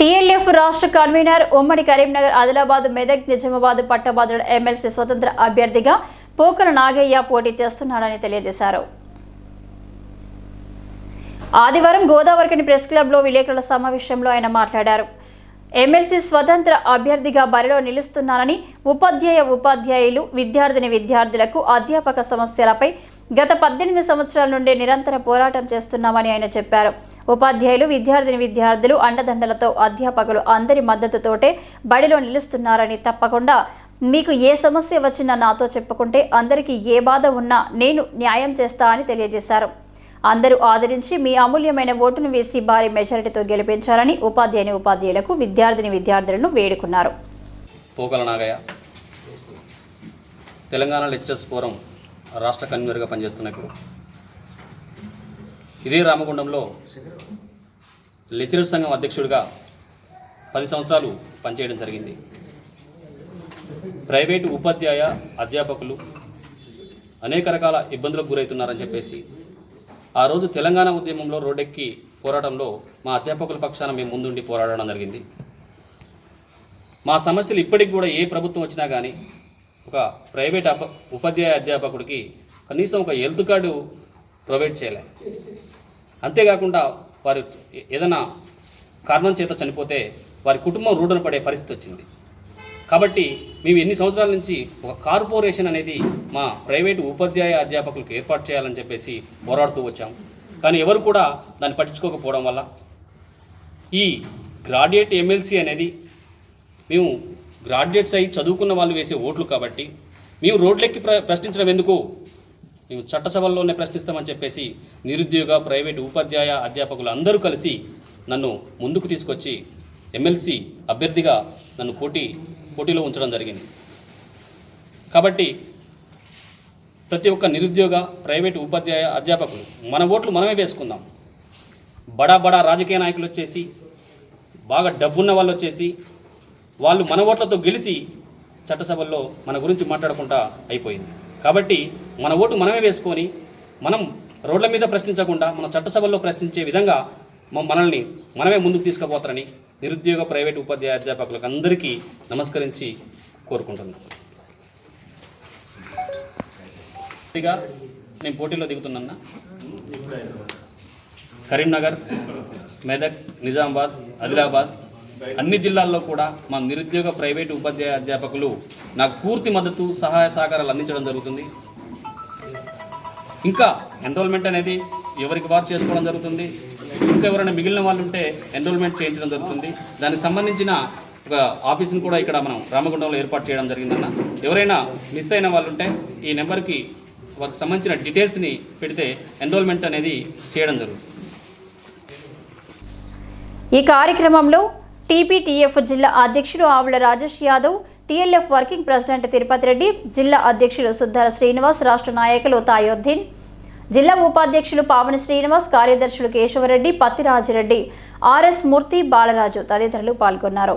TLF రాష్ట్ర convener ఉమ్మడి కరీంనగర్ ఆదిలాబాద్ మెదక్ నిజామాబాద్ పట్టభద్రుల ఎమ్మెల్సీ స్వతంత్ర అభ్యర్థిగా పోకల నాగయ్య పోటీ చేస్తున్నాడని తెలియజేశారు. ఆదివారం గోదావరికని ప్రెస్ క్లబ్లో విలేకరుల సమావేశంలో ఆయన మాట్లాడారు. ఎమ్మెల్సీ స్వతంత్ర అభ్యర్థిగా బరిలో నిలుస్తున్నానని ఉపాధ్యాయ ఉపాధ్యాయులు విద్యార్థిని విద్యార్థులకు అధ్యాపక సమస్యలపై గత పద్దెనిమిది సంవత్సరాల నుండి నిరంతర పోరాటం చేస్తున్నామని ఆయన చెప్పారు. ఉపాధ్యాయులు విద్యార్థిని విద్యార్థులు అండదండలతో అధ్యాపకులు అందరి మద్దతుతోటే బడిలో నిలుస్తున్నారని తప్పకుండా మీకు ఏ సమస్య వచ్చినా నాతో చెప్పుకుంటే అందరికీ ఏ బాధ ఉన్నా నేను న్యాయం చేస్తా అని తెలియజేశారు. అందరూ ఆదరించి మీ అమూల్యమైన ఓటును వేసి భారీ మెజారిటీతో గెలిపించాలని ఉపాధ్యాయుని ఉపాధ్యాయులకు విద్యార్థిని విద్యార్థులను వేడుకున్నారు. పోకల నాగయ్య. తెలంగాణ లెక్చర్స్ ఫోరం రాష్ట్ర కన్వీనర్గా పనిచేస్తున్న ఇప్పుడు ఇదే రామగుండంలో లెక్చరర్స్ సంఘం అధ్యక్షుడిగా పది సంవత్సరాలు పనిచేయడం జరిగింది. ప్రైవేటు ఉపాధ్యాయ అధ్యాపకులు అనేక రకాల ఇబ్బందులకు గురవుతున్నారని చెప్పేసి ఆ రోజు తెలంగాణ ఉద్యమంలో రోడ్డెక్కి పోరాటంలో మా అధ్యాపకుల పక్షాన మేము ముందుండి పోరాడడం జరిగింది. మా సమస్యలు ఇప్పటికి కూడా ఏ ప్రభుత్వం వచ్చినా కానీ ఒక ప్రైవేట్ అప ఉపాధ్యాయ అధ్యాపకుడికి కనీసం ఒక హెల్త్ కార్డు ప్రొవైడ్ చేయలే. అంతేకాకుండా వారు ఏదైనా కారణం చేత చనిపోతే వారి కుటుంబం రోడ్డున పడే పరిస్థితి వచ్చింది. కాబట్టి మేము ఎన్ని సంవత్సరాల నుంచి ఒక కార్పొరేషన్ అనేది మా ప్రైవేటు ఉపాధ్యాయ అధ్యాపకులకు ఏర్పాటు చేయాలని చెప్పేసి పోరాడుతూ వచ్చాం. కానీ ఎవరు కూడా దాన్ని పట్టించుకోకపోవడం వల్ల ఈ గ్రాడ్యుయేట్ ఎమ్మెల్సీ అనేది మేము గ్రాడ్యుయేట్స్ అయి చదువుకున్న వాళ్ళు వేసే ఓట్లు కాబట్టి మేము రోడ్లెక్కి ప్ర ప్రశ్నించడం ఎందుకు? మేము చట్టసభల్లోనే ప్రశ్నిస్తామని చెప్పేసి నిరుద్యోగ ప్రైవేటు ఉపాధ్యాయ అధ్యాపకులు అందరూ కలిసి నన్ను ముందుకు తీసుకొచ్చి ఎమ్మెల్సీ అభ్యర్థిగా నన్ను పోటీ పోటీలో ఉంచడం జరిగింది. కాబట్టి ప్రతి ఒక్క నిరుద్యోగ ప్రైవేటు ఉపాధ్యాయ అధ్యాపకులు మన ఓట్లు మనమే వేసుకుందాం. బడా బడా రాజకీయ నాయకులు వచ్చేసి బాగా డబ్బున్న వాళ్ళు వచ్చేసి వాళ్ళు మన ఓట్లతో గెలిచి చట్టసభల్లో మన గురించి మాట్లాడకుండా అయిపోయింది. కాబట్టి మన ఓటు మనమే వేసుకొని మనం రోడ్ల మీద ప్రశ్నించకుండా మన చట్టసభల్లో ప్రశ్నించే విధంగా మనల్ని మనమే ముందుకు తీసుకుపోతారని నిరుద్యోగ ప్రైవేట్ ఉపాధ్యాయ అధ్యాపకులకు అందరికీ నమస్కరించి కోరుకుంటున్నాను. ఇక నేను పోటీలో దిగుతున్నా కరీంనగర్ మెదక్ నిజామాబాద్ ఆదిలాబాద్ అన్ని జిల్లాల్లో కూడా మా నిరుద్యోగ ప్రైవేటు ఉపాధ్యాయ అధ్యాపకులు నాకు పూర్తి మద్దతు సహాయ సహకారాలు అందించడం జరుగుతుంది. ఇంకా ఎన్రోల్మెంట్ అనేది ఎవరికి వారు చేసుకోవడం జరుగుతుంది. ఇంకా ఎవరైనా మిగిలిన వాళ్ళు ఉంటే ఎన్రోల్మెంట్ చేయించడం జరుగుతుంది. దానికి సంబంధించిన ఒక ఆఫీస్ని కూడా ఇక్కడ మనం రామగుండంలో ఏర్పాటు చేయడం జరిగిందన్న. ఎవరైనా మిస్ అయిన వాళ్ళు ఉంటే ఈ నెంబర్కి వారికి సంబంధించిన డీటెయిల్స్ని పెడితే ఎన్రోల్మెంట్ అనేది చేయడం జరుగుతుంది. ఈ కార్యక్రమంలో టీపీటీఎఫ్ జిల్లా అధ్యక్షుడు Avula Rajesh Yadav TLF working president Tirupati Reddy జిల్లా అధ్యక్షులు సుద్దాల శ్రీనివాస్ రాష్ట్ర నాయకులు తాయోద్దీన్ జిల్లా ఉపాధ్యక్షులు పావని శ్రీనివాస్ కార్యదర్శులు కేశవరెడ్డి పత్తిరాజిరెడ్డి ఆర్ఎస్ మూర్తి బాలరాజు తదితరులు పాల్గొన్నారు.